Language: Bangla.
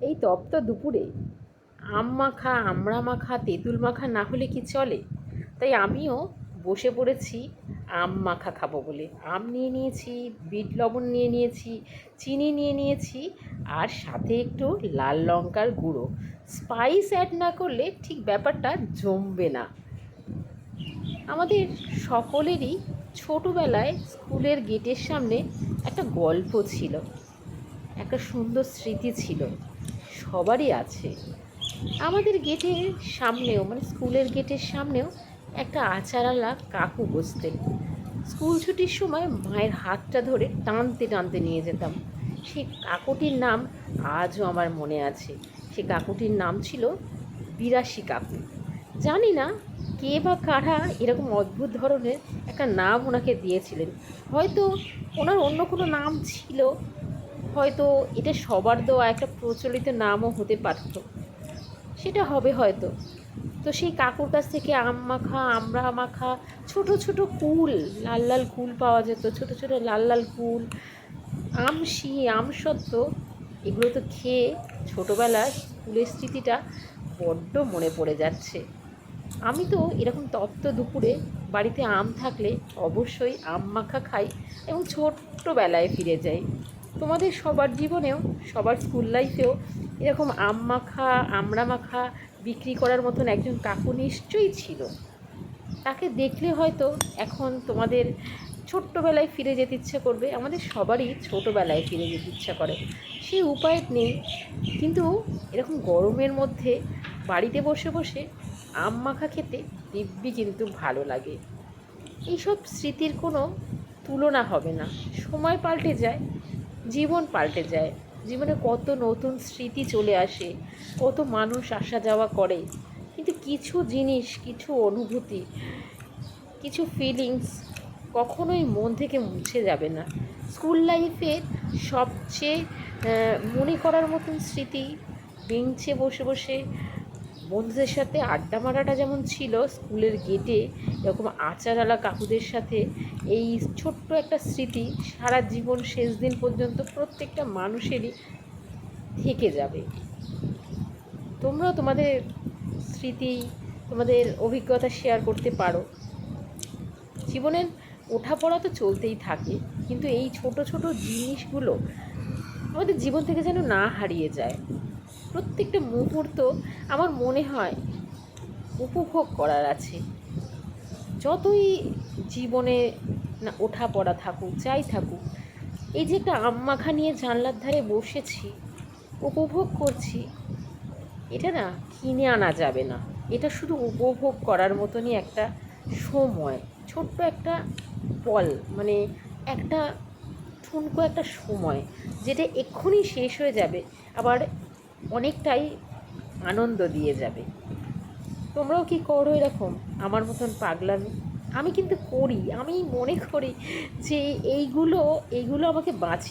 এই তপ্ত দুপুরে। আম মাখা, আমড়া মাখা, তেঁতুল মাখা না হলে কি চলে? তাই আমিও বসে পড়েছি আম মাখা খাব বলে। আম নিয়ে নিয়েছি, বিট লবণ নিয়ে নিয়েছি, চিনি নিয়ে নিয়েছি, আর সাথে একটু লাল লঙ্কার গুঁড়ো। স্পাইস অ্যাড না করলে ঠিক ব্যাপারটা জমবে না। আমাদের সকলেরই ছোটোবেলায় স্কুলের গেটের সামনে একটা গল্প ছিল। একটা সুন্দর স্মৃতি ছিল। সবারই আছে। আমাদের গেটের সামনেও মানে স্কুলের গেটের সামনেও একটা আচারালা কাকু বসতেন। স্কুল ছুটির সময় মায়ের হাতটা ধরে টানতে টানতে নিয়ে যেতাম। সেই কাকুটির নাম আজও আমার মনে আছে। সে কাকুটির নাম ছিল বিরাশি কাকু। জানি না কে বা কারা এরকম অদ্ভুত ধরনের একটা নাম ওনাকে দিয়েছিলেন। হয়তো ওনার অন্য কোনো নাম ছিল হয়তো এটা সবার দেওয়া একটা প্রচলিত নামও হতে পারত। সেটা হবে হয়তো। তো সেই কাকুর কাছ থেকে আম মাখা আমড়া মাখা ছোট ছোট কুল, লাল লাল কুল পাওয়া যেত, ছোট ছোট লাল লাল কুল, আমশি আমসত্ত্ব এগুলো তো খেয়ে ছোটোবেলার স্কুলের স্মৃতিটা বড্ড মনে পড়ে যাচ্ছে। আমি তো এরকম তপ্ত দুপুরে বাড়িতে আম থাকলে অবশ্যই আম মাখা খাই এবং ছোট্টবেলায় ফিরে যাই। তোমাদের সবার জীবনেও, সবার স্কুল লাইফেও এরকম আম মাখা, আমড়া মাখা বিক্রি করার মতন একজন কাকু নিশ্চয়ই ছিল। তাকে দেখলে হয়তো এখন তোমাদের ছোট্টবেলায় ফিরে যেতে ইচ্ছে করবে, আমাদের সবারই ছোটোবেলায় ফিরে যেতে ইচ্ছা করে। সেই উপায় নেই, কিন্তু এরকম গরমের মধ্যে বাড়িতে বসে বসে আম মাখা খেতে দিব্যি কিন্তু ভালো লাগে। এইসব স্মৃতির কোনো তুলনা হবে না। সময় পাল্টে যায় জীবন পাল্টে যায়। জীবনে কত নতুন স্মৃতি চলে আসে, কত মানুষ আসা যাওয়া করে, কিন্তু কিছু জিনিস, কিছু অনুভূতি, কিছু ফিলিংস কখনোই মন থেকে মুছে যাবে না। স্কুল লাইফের সবচেয়ে মনে করার মতন স্মৃতি, বেঞ্চে বসে বসে বন্ধুদের সাথে আড্ডা মারাটা যেমন ছিল, স্কুলের গেটে এরকম আচারওয়ালা কাকুদের সাথে, এই ছোট্ট একটা স্মৃতি সারা জীবন শেষ দিন পর্যন্ত প্রত্যেকটা মানুষেরই থেকে যাবে। তোমরাও তোমাদের স্মৃতি, তোমাদের অভিজ্ঞতা শেয়ার করতে পারো। জীবনের ওঠাপড়া তো চলতেই থাকে, কিন্তু এই ছোট ছোট জিনিসগুলো আমাদের জীবন থেকে যেন না হারিয়ে যায়। প্রত্যেকটা মুহূর্ত আমার মনে হয় উপভোগ করার আছে। যতই জীবনে না ওঠা পড়া থাকুক, যাই থাকুক, এই যে একটা মাখা নিয়ে জানলার ধারে বসেছি, উপভোগ করছি, এটা না কিনে আনা যাবে না। এটা শুধু উপভোগ করার মতনই একটা সময়, ছোট্ট একটা পল মানে একটা ঠুনকো একটা সময়, যেটা এক্ষুনি শেষ হয়ে যাবে, আবার অনেকটাই আনন্দ দিয়ে যাবে। তোমরাও কি করো এরকম? আমার মতন পাগলামি। আমি কিন্তু করি আমি মনে করি যে এইগুলো এইগুলো আমাকে বাঁচিয়ে